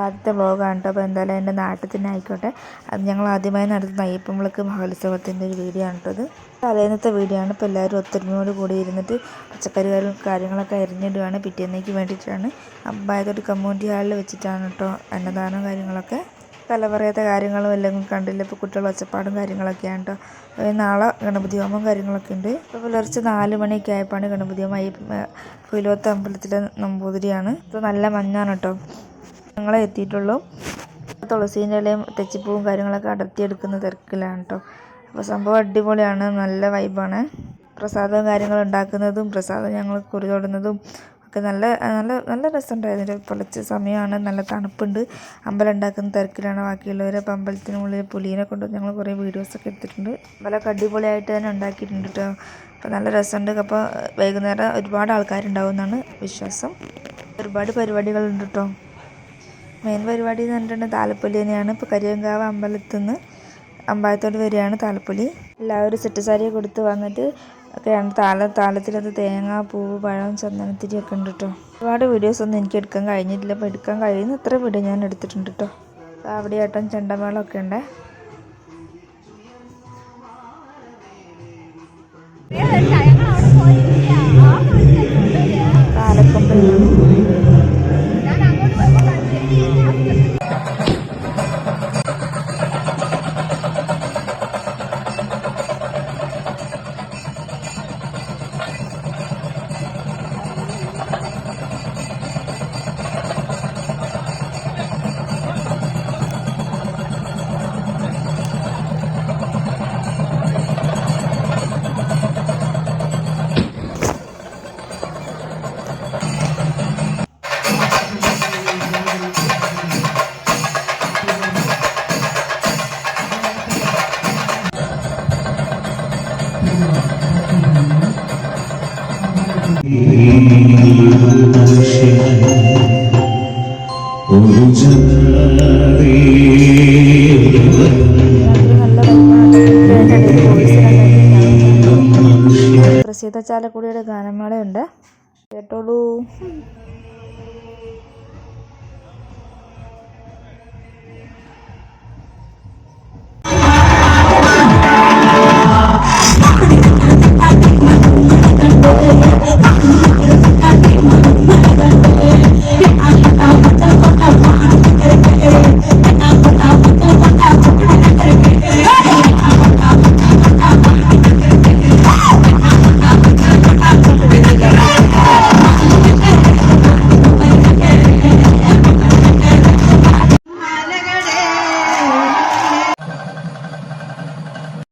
ആദ്യത്തെ വ്ളോഗാണ് കേട്ടോ. അപ്പോൾ എന്തായാലും എന്റെ നാട്ടിൽ തന്നെ ആയിക്കോട്ടെ. അത് ഞങ്ങൾ ആദ്യമായി നടത്തുന്ന അയ്യപ്പൻവിളക്ക് മഹോത്സവത്തിന്റെ ഒരു വീഡിയോ ആണ് കേട്ടോ ഇത്. തലേന്നത്തെ വീഡിയോ ആണ്. ഇപ്പോൾ എല്ലാവരും ഒത്തൊരുമയോട് കൂടി ഇരുന്നിട്ട് പച്ചക്കറികളും കാര്യങ്ങളൊക്കെ അരിഞ്ഞിടുകയാണ് പിറ്റേന്നേക്ക് വേണ്ടിയിട്ടാണ്. അമ്പായത്തോട്ട് കമ്മ്യൂണിറ്റി ഹാളിൽ വെച്ചിട്ടാണ് കേട്ടോ അന്നദാനം കാര്യങ്ങളൊക്കെ. തല പറയാത്ത കാര്യങ്ങളും എല്ലാം കണ്ടില്ല? ഇപ്പോൾ കുട്ടികൾ ഒച്ചപ്പാടും കാര്യങ്ങളൊക്കെയാണ് കേട്ടോ. നാളെ ഗണപതി ഹോമം കാര്യങ്ങളൊക്കെ ഉണ്ട്. ഇപ്പോൾ പുലർച്ചെ നാല് മണിയൊക്കെ ആയപ്പോഴാണ് ഗണപതി ഹോമം. അയ്യപ്പ കുയിലോത്ത അമ്പലത്തിലെ നമ്പൂതിരിയാണ്. ഇപ്പോൾ നല്ല മഞ്ഞാണ് കേട്ടോ. ഞങ്ങളെ എത്തിയിട്ടുള്ളൂ. തുളസീന്റെ ഇലയും തെച്ചിപ്പൂവും കാര്യങ്ങളൊക്കെ അടർത്തിയെടുക്കുന്ന തിരക്കിലാണ് കേട്ടോ അപ്പോൾ സംഭവം അടിപൊളിയാണ്. നല്ല വൈബാണ്. പ്രസാദവും കാര്യങ്ങൾ ഉണ്ടാക്കുന്നതും പ്രസാദം ഞങ്ങൾ കുറി തൊടുന്നതും ഒക്കെ നല്ല നല്ല നല്ല രസമുണ്ടായിരുന്നു. പൊളിച്ച സമയമാണ്. നല്ല തണുപ്പുണ്ട്. അമ്പലം ഉണ്ടാക്കുന്ന തിരക്കിലാണ് ബാക്കിയുള്ളവർ അപ്പോൾ അമ്പലത്തിനുള്ളിൽ പുലീനെ കൊണ്ട് ഞങ്ങൾ കുറേ വീഡിയോസൊക്കെ എടുത്തിട്ടുണ്ട്. അമ്പലമൊക്കെ അടിപൊളിയായിട്ട് തന്നെ ഉണ്ടാക്കിയിട്ടുണ്ട് കേട്ടോ അപ്പോൾ നല്ല രസമുണ്ട്. അപ്പോൾ വൈകുന്നേരം ഒരുപാട് ആൾക്കാരുണ്ടാവും എന്നാണ് വിശ്വാസം. ഒരുപാട് പരിപാടികളുണ്ട് കേട്ടോ മെയിൻ പരിപാടി എന്ന് പറഞ്ഞിട്ടുണ്ടെങ്കിൽ താലപ്പൊലി തന്നെയാണ്. ഇപ്പോൾ കരിയങ്കാവ് അമ്പലത്തിൽ നിന്ന് അമ്പായത്തോട് വരികയാണ് താലപ്പൊലി. എല്ലാവരും സെറ്റ് സാരി കൊടുത്ത് വന്നിട്ട് ഒക്കെയാണ് താല താലത്തിലത് തേങ്ങ പൂവ് പഴം ചന്ദനത്തിരി ഒക്കെ ഉണ്ട് കേട്ടോ ഒരുപാട് വീഡിയോസ് ഒന്നും എനിക്ക് എടുക്കാൻ കഴിഞ്ഞിട്ടില്ല. അപ്പോൾ എടുക്കാൻ കഴിയുന്ന അത്ര വീഡിയോ ഞാൻ എടുത്തിട്ടുണ്ട് കേട്ടോ അവിടെ ആട്ടം ചെണ്ടമേളമൊക്കെ ഉണ്ട്. പ്രസീത ചാലക്കുടിയുടെ ഗാനമേളയുണ്ട്. കേട്ടോളൂ.